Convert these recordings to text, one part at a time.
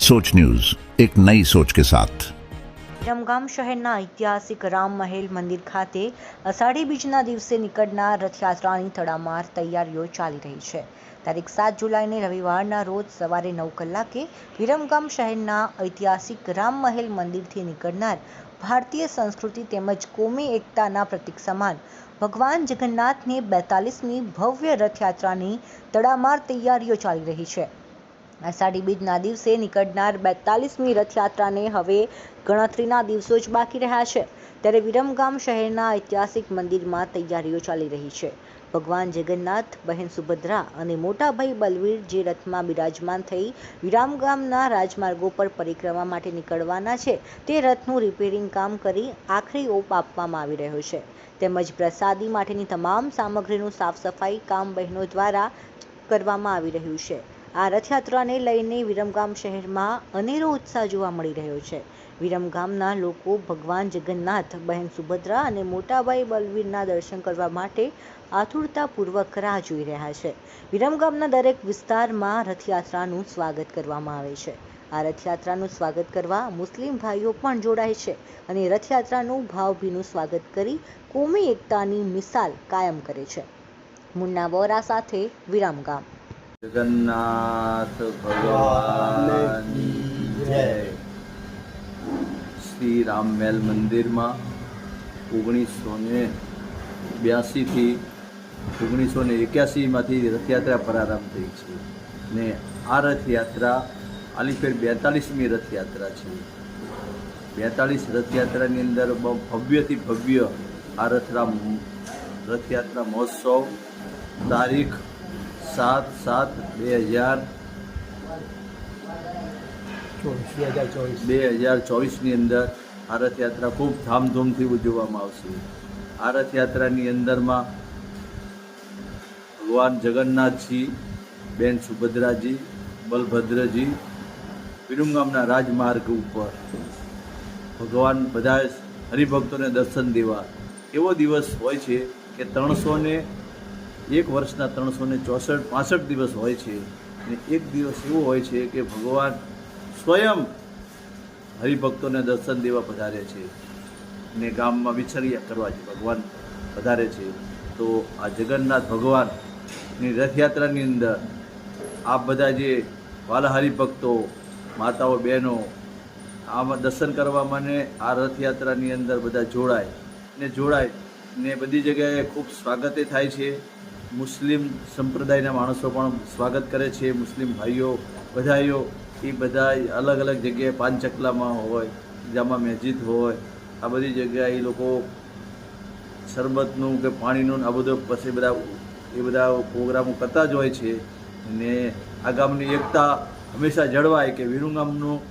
सोच न्यूज एक नई सोच के साथ વિરમગામ શહેરના ઐતિહાસિક રામ મહેલ મંદિર ખાતે અષાઢી બીજના દિવસે નીકળનાર રથયાત્રાની તડામાર તૈયારીઓ ચાલી રહી છે તારીખ સાત જુલાઈને રવિવારના રોજ સવારે નવ કલાકે વિરમગામ શહેરના ઐતિહાસિક રામ મહેલ મંદિરથી નીકળનાર ભારતીય સંસ્કૃતિ તેમજ કોમી એકતાના પ્રતીક સમાન ભગવાન જગન્નાથની બેતાલીસમી ભવ્ય રથયાત્રાની તડામાર તૈયારીઓ ચાલી રહી છે અષાઢી બીજના દિવસે નીકળનાર બેતાલીસમી રથયાત્રાને હવે ગણતરીના દિવસો જ બાકી રહ્યા છે. ત્યારે વિરમગામ શહેરના ઐતિહાસિક મંદિરમાં તૈયારીઓ ચાલી રહી છે. ભગવાન જગન્નાથ, બહેન સુભદ્રા અને મોટાભાઈ બલવીર જે રથમાં બિરાજમાન થઈ વિરામગામના રાજમાર્ગો પર પરિક્રમા માટે નીકળવાના છે, તે રથનું રિપેરિંગ કામ કરી આખરી ઓપ આપવામાં આવી રહ્યો છે. તેમજ પ્રસાદી માટેની તમામ સામગ્રીનું સાફ સફાઈ કામ બહેનો દ્વારા કરવામાં આવી રહ્યું છે. આ રથયાત્રાને લઈને વિરમગામ શહેરમાં અનેરો ઉત્સાહ જોવા મળી રહ્યો છે. વિરમગામના લોકો ભગવાન જગન્નાથ, બહેન સુભદ્રા અને મોટાભાઈ બલવીરના દર્શન કરવા માટે આતુરતાપૂર્વક રાહ જોઈ રહ્યા છે. વિરમગામના દરેક વિસ્તારમાં રથયાત્રાનું સ્વાગત કરવામાં આવે છે. આ રથયાત્રાનું સ્વાગત કરવા મુસ્લિમ ભાઈઓ પણ જોડાય છે અને રથયાત્રાનું ભાવભીનું સ્વાગત કરી કોમી એકતાની મિસાલ કાયમ કરે છે. મુન્ના વોરા સાથે વિરમગામ. જગન્નાથ ભગવાન જય. શ્રી રામમેલ મંદિરમાં ઓગણીસો ને બ્યાસીથી ઓગણીસો ને એક્યાસીમાંથી રથયાત્રા પ્રારંભ થઈ છે. ને આ રથયાત્રા આલીફેર બેતાલીસમી રથયાત્રા છે. બેતાલીસ રથયાત્રાની અંદર ભવ્યથી ભવ્ય આ રથરા રથયાત્રા મહોત્સવ તારીખ સાત સાત બે હજાર બે હજાર ચોવીસની અંદર આ રથયાત્રા ખૂબ ધામધૂમથી ઉજવવામાં આવશે. આ રથયાત્રાની અંદરમાં ભગવાન જગન્નાથજી બેન સુભદ્રાજી બલભદ્રજી વિરુંગામના રાજમાર્ગ ઉપર ભગવાન બધા હરિભક્તોને દર્શન દેવા. એવો દિવસ હોય છે કે ત્રણસો ને એક વર્ષના ત્રણસો ને ચોસઠ, પાસઠ દિવસ હોય છે. અને એક દિવસ એવો હોય છે કે ભગવાન સ્વયં હરિભક્તોને દર્શન દેવા પધારે છે ને ગામમાં વિચર્યા કરવા છે ભગવાન પધારે છે. તો આ જગન્નાથ ભગવાનની રથયાત્રાની અંદર આ બધા જે વાલા હરિભક્તો, માતાઓ, બહેનો, આમાં દર્શન કરવા માટે આ રથયાત્રાની અંદર બધા જોડાય ને જોડાય ને બધી જગ્યાએ ખૂબ સ્વાગત થાય છે. મુસ્લિમ સંપ્રદાયના માણસો પણ સ્વાગત કરે છે. મુસ્લિમ ભાઈઓ, બધાઈઓ, એ બધા અલગ અલગ જગ્યાએ પાનચકલામાં હોય, જામા મસ્જિદ હોય, આ બધી જગ્યાએ એ લોકો શરબતનું કે પાણીનું આ બધું પછી બધા, એ બધા પ્રોગ્રામો કરતા જ હોય છે. ને આ ગામની એકતા હંમેશા જળવાય કે વિરુંગામનું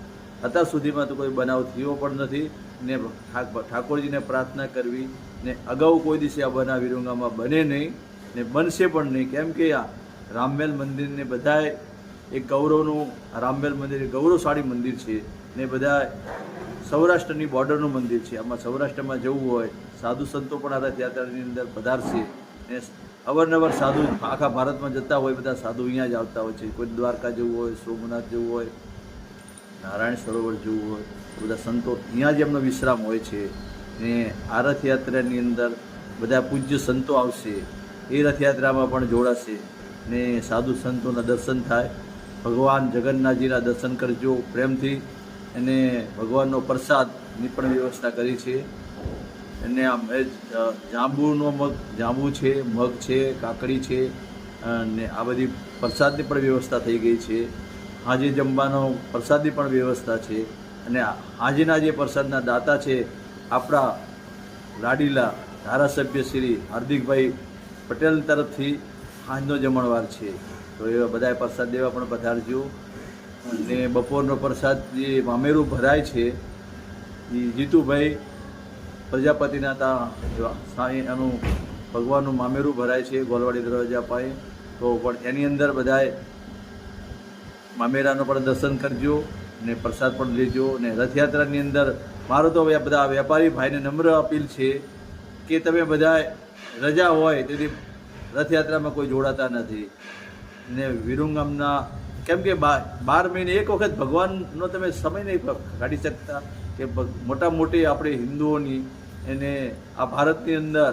અત્યાર સુધીમાં તો કોઈ બનાવ થયો પણ નથી. ને ઠાકોરજીને પ્રાર્થના કરવી ને અગાઉ કોઈ દિવસે આ બનાવ વિરુંગામાં બને નહીં ને બનશે પણ નહીં. કેમ કે આ રામમેલ મંદિરને બધાએ એક ગૌરવનું રામમેલ મંદિર એ ગૌરવશાળી મંદિર છે ને બધા સૌરાષ્ટ્રની બોર્ડરનું મંદિર છે. આમાં સૌરાષ્ટ્રમાં જવું હોય, સાધુ સંતો પણ આ રથયાત્રાની અંદર પધારશે ને અવારનવાર સાધુ આખા ભારતમાં જતા હોય, બધા સાધુ અહીંયા જ આવતા હોય છે. કોઈ દ્વારકા જવું હોય, સોમનાથ જવું હોય, નારાયણ સરોવર જવું હોય બધા સંતો ત્યાં જ એમનો વિશ્રામ હોય છે. ને આ રથયાત્રાની અંદર બધા પૂજ્ય સંતો આવશે. એ રથયાત્રામાં પણ જોડાશે. ને સાધુ સંતોના દર્શન થાય. ભગવાન જગન્નાથજીના દર્શન કરજો પ્રેમથી. અને ભગવાનનો પ્રસાદની પણ વ્યવસ્થા કરી છે. અને આ જાંબુનો મગ, જાંબુ છે, મગ છે, કાકડી છે અને આ બધી પ્રસાદની પણ વ્યવસ્થા થઈ ગઈ છે. આજે જમવાનો પ્રસાદની પણ વ્યવસ્થા છે. અને આજના જે પ્રસાદના દાતા છે, આપણા લાડીલા ધારાસભ્ય શ્રી હાર્દિકભાઈ પટેલ તરફથી સાંજનો જમણવાર છે. તો એવા બધાએ પ્રસાદ દેવા પણ પધારજો. અને બપોરનો પ્રસાદ જે મામેરું ભરાય છે એ જીતુભાઈ પ્રજાપતિના તા સાંઈ એનું ભગવાનનું મામેરું ભરાય છે, ગોલવાડી દરવાજા પાસે. તો પણ એની અંદર બધાએ મામેરાનું પણ દર્શન કરજો. ને પ્રસાદ પણ લેજો અને રથયાત્રાની અંદર મારો તો બધા વેપારી ભાઈને નમ્ર અપીલ છે કે તમે બધા રજા હોય તેથી રથયાત્રામાં કોઈ જોડાતા નથી. ને વિરુંગામના કેમ કે બાર મહિને એક વખત ભગવાનનો તમે સમય નહીં કાઢી શકતા કે મોટા મોટી આપણે હિન્દુઓની એને આ ભારતની અંદર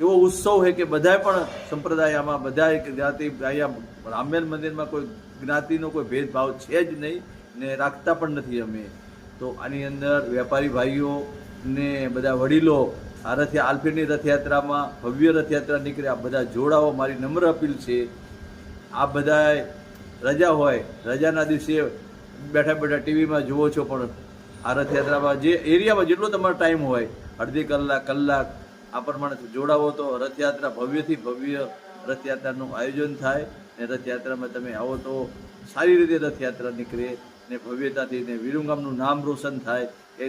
એવો ઉત્સવ છે કે બધાય પણ સંપ્રદાય આમાં બધાય જ્ઞાતિ અહીંયા રામમેલ મંદિરમાં કોઈ જ્ઞાતિનો કોઈ ભેદભાવ છે જ નહીં. ને રાખતા પણ નથી અમે. તો આની અંદર વેપારી ભાઈઓ ને બધા વડીલો આ રથ આલ્ફીની રથયાત્રામાં ભવ્ય રથયાત્રા નીકળે. આ બધા જોડાઓ મારી નમ્ર અપીલ છે. આ બધાએ રજા હોય, રજાના દિવસે બેઠા બેઠા ટીવીમાં જુઓ છો પણ આ રથયાત્રામાં જે એરિયામાં જેટલો તમારો ટાઈમ હોય, અડધી કલાક કલાક, આ પ્રમાણે જોડાવો તો રથયાત્રા ભવ્યથી ભવ્ય રથયાત્રાનું આયોજન થાય ને રથયાત્રામાં તમે આવો તો સારી રીતે રથયાત્રા નીકળે. ને ભવ્યતાથી ને વિરુંગામનું નામ રોશન થાય. એ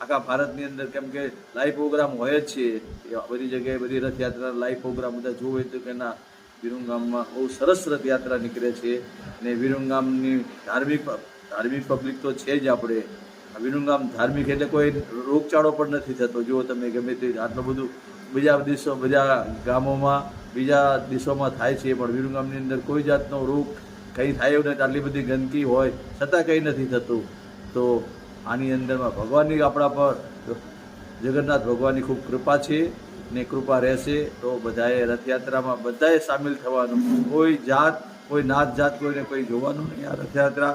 આખા ભારતની અંદર કેમ કે લાઈવ પ્રોગ્રામ હોય જ છે. એ બધી જગ્યાએ બધી રથયાત્રા લાઈવ પ્રોગ્રામ બધા જોવે તો કે ના, વિરુંગામમાં બહુ સરસ રથયાત્રા નીકળે છે. ને વિરુંગામની ધાર્મિક ધાર્મિક પબ્લિક તો છે જ આપણે. વિરુંગામ ધાર્મિક એટલે કોઈ રોગચાળો પણ નથી થતો. જુઓ તમે ગમે તે આટલું બધું બીજા દેશો, બીજા ગામોમાં, બીજા દેશોમાં થાય છે, પણ વિરુંગામની અંદર કોઈ જાતનો રોગ કંઈ થાય એવું નથી. આટલી બધી ગંદકી હોય, છતાં કંઈ નથી થતું. તો આની અંદરમાં ભગવાનની આપણા પર, જગન્નાથ ભગવાનની ખૂબ કૃપા છે ને કૃપા રહેશે તો બધાએ રથયાત્રામાં બધાએ સામેલ થવાનું. કોઈ જાત, કોઈ નાત જાત કોઈને કોઈ જોવાનું નહીં આ રથયાત્રા.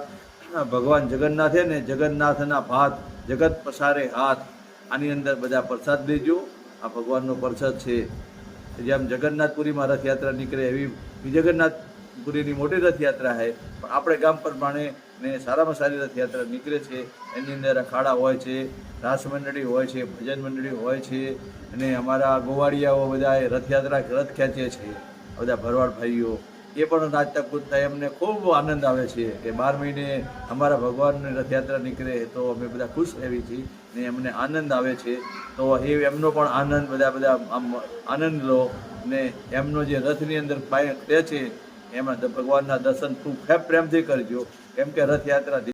ભગવાન જગન્નાથે ને જગન્નાથના ભાત, જગત પસારે હાથ. આની અંદર બધા પ્રસાદ લેજો આ ભગવાનનો પ્રસાદ છે. જેમ જગન્નાથપુરીમાં રથયાત્રા નીકળે એવી જગન્નાથપુરીની મોટી રથયાત્રા છે પણ આપણે ગામ પ્રમાણે ને સારામાં સારી રથયાત્રા નીકળે છે. એની અંદર અખાડા હોય છે, રાસ મંડળી હોય છે, ભજન મંડળી હોય છે. અને અમારા ગોવાળિયાઓ બધા રથયાત્રા રથ ખેંચે છે. બધા ભરવાડ ભાઈઓ. એ પણ નાચતા કૂદતા એમને ખૂબ આનંદ આવે છે કે બાર મહિને અમારા ભગવાનની રથયાત્રા નીકળે તો અમે બધા ખુશ એવી છીએ ને એમને આનંદ આવે છે. તો એ એમનો પણ આનંદ બધા બધા આમ આનંદ લો ને એમનો જે રથની અંદર રહે છે એમાં ભગવાનના દર્શન ખૂબ પ્રેમથી કરજો. કેમ કે રથયાત્રા